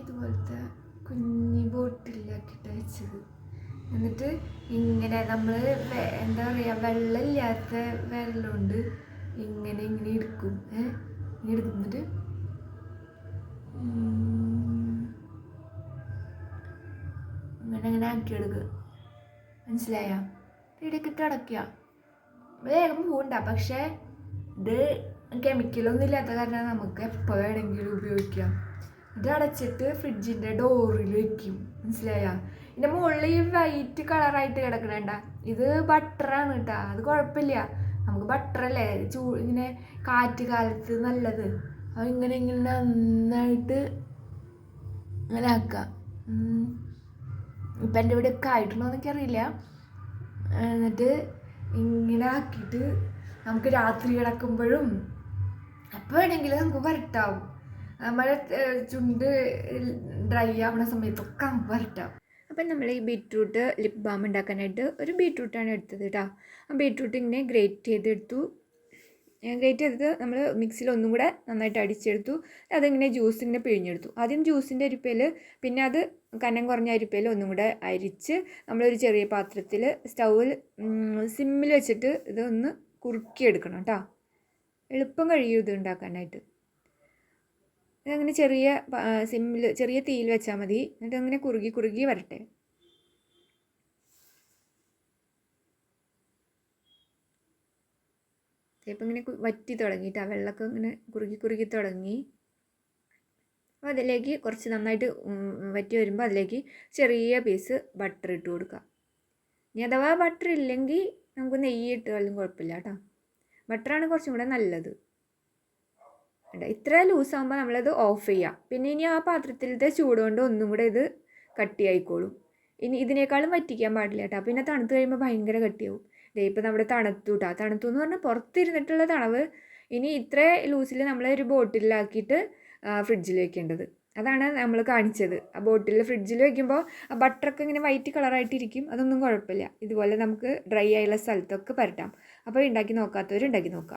ഇതുപോലത്തെ കുഞ്ഞി ബോട്ടിലാക്കിയിട്ട് വെച്ചത്. എന്നിട്ട് ഇങ്ങനെ നമ്മൾ എന്താ പറയുക വെള്ളമില്ലാത്ത വെള്ളമുണ്ട്. ഇങ്ങനെ ഇങ്ങനെ എടുക്കും. ഏ ഇങ്ങനെ എടുക്കുന്നിട്ട് ഇങ്ങനെ ഇങ്ങനെ ആക്കിയെടുക്കുക മനസ്സിലായോ? ഇടയ്ക്കിട്ട് അടയ്ക്കുക. വേഗം പോകണ്ട പക്ഷേ ഇത് കെമിക്കലൊന്നും ഇല്ലാത്ത കാരണം നമുക്ക് എപ്പോൾ വേണമെങ്കിലും ഉപയോഗിക്കാം. ഇത് അടച്ചിട്ട് ഫ്രിഡ്ജിന്റെ ഡോറിൽ വെക്കും. മനസ്സിലായ? ഇതിന്റെ മുകളിൽ ഈ വൈറ്റ് കളറായിട്ട് കിടക്കണേണ്ട ഇത് ബട്ടറാണ് കേട്ടോ. അത് കുഴപ്പമില്ല. നമുക്ക് ബട്ടറല്ലേ ചൂ ഇങ്ങനെ കാറ്റ് കാലത്ത് നല്ലത്. അത് ഇങ്ങനെ ഇങ്ങനെ നന്നായിട്ട് അങ്ങനെ ആക്കാം. ഇപ്പം എന്റെ ഇവിടെ ഒക്കെ ആയിട്ടുണ്ടോ അറിയില്ല എന്നിട്ട് ഇങ്ങനെ ആക്കിയിട്ട് നമുക്ക് രാത്രി കിടക്കുമ്പോഴും അപ്പോൾ വേണമെങ്കിൽ നമുക്ക് വരട്ടാവും. നമ്മുടെ ചുണ്ട് ഡ്രൈ ആവുന്ന സമയത്തൊക്കെ നമുക്ക് വരട്ടാവും അപ്പം നമ്മൾ ഈ ബീട്രൂട്ട് ലിപ് ബാം ഉണ്ടാക്കാനായിട്ട് ഒരു ബീട്രൂട്ടാണ് എടുത്തത് കേട്ടോ. ആ ബീട്രൂട്ട് ഇങ്ങനെ ഗ്രേറ്റ് ചെയ്തെടുത്തു. ഗ്രേറ്റ് ചെയ്തത് നമ്മൾ മിക്സിയിൽ ഒന്നും കൂടെ നന്നായിട്ട് അടിച്ചെടുത്തു. അതിങ്ങനെ ജ്യൂസ് ഇങ്ങനെ പിഴിഞ്ഞെടുത്തു. ആദ്യം ജ്യൂസിന്റെ അരിപ്പയിൽ പിന്നെ അത് കനം കുറഞ്ഞ അരിപ്പയിൽ ഒന്നും കൂടെ അരിച്ച് നമ്മളൊരു ചെറിയ പാത്രത്തിൽ സ്റ്റൗവിൽ സിമ്മിൽ വെച്ചിട്ട് ഇതൊന്ന് കുറുക്കിയെടുക്കണം കേട്ടോ. എളുപ്പം കഴിയും ഇത് ഉണ്ടാക്കാനായിട്ട്. ഇതങ്ങനെ ചെറിയ സിമ്മിൽ ചെറിയ തീയിൽ വെച്ചാൽ മതി. എന്നിട്ട് അങ്ങനെ കുറുകി കുറുകി വരട്ടെ. ഇപ്പം ഇങ്ങനെ വറ്റി തുടങ്ങിയിട്ട് ആ വെള്ളമൊക്കെ ഇങ്ങനെ കുറുകി കുറുകി തുടങ്ങി. അപ്പോൾ അതിലേക്ക് കുറച്ച് നന്നായിട്ട് വറ്റി വരുമ്പോൾ അതിലേക്ക് ചെറിയ പീസ് ബട്ടർ ഇട്ട് കൊടുക്കുക. ഇനി അഥവാ ബട്ടർ ഇല്ലെങ്കിൽ നമുക്ക് നെയ്യ് ഇട്ടാലും കുഴപ്പമില്ല കേട്ടോ ബട്ടറാണ് കുറച്ചും കൂടെ നല്ലത്. കണ്ടോ? ഇത്ര ലൂസാകുമ്പോൾ നമ്മളത് ഓഫ് ചെയ്യാം. പിന്നെ ഇനി ആ പാത്രത്തിലത്തെ ചൂട് കൊണ്ട് ഒന്നും കൂടെ ഇത് കട്ടിയായിക്കോളും. ഇനി ഇതിനേക്കാളും വറ്റിക്കാൻ പാടില്ല കേട്ടോ. പിന്നെ തണുത്ത് കഴിയുമ്പോൾ ഭയങ്കര കട്ടിയാവും. ഇതേ ഇപ്പോൾ നമ്മുടെ തണുത്തു കേട്ടോ തണുത്തു എന്ന് പറഞ്ഞാൽ പുറത്തിരുന്നിട്ടുള്ള തണവ് ഇനി ഇത്ര ലൂസിൽ നമ്മൾ ഒരു ബോട്ടിലാക്കിയിട്ട് ഫ്രിഡ്ജിൽ വെക്കേണ്ടത്. അതാണ് നമ്മൾ കാണിച്ചത്. ആ ബോട്ടിൽ ഫ്രിഡ്ജിൽ വെക്കുമ്പോൾ ആ ബട്ടറൊക്കെ ഇങ്ങനെ വൈറ്റ് കളറായിട്ടിരിക്കും അതൊന്നും കുഴപ്പമില്ല. ഇതുപോലെ നമുക്ക് ഡ്രൈ ആയുള്ള സ്ഥലത്തൊക്കെ പരട്ടാം. അപ്പോൾ ഉണ്ടാക്കി നോക്കാത്തവർ ഉണ്ടാക്കി നോക്കാം.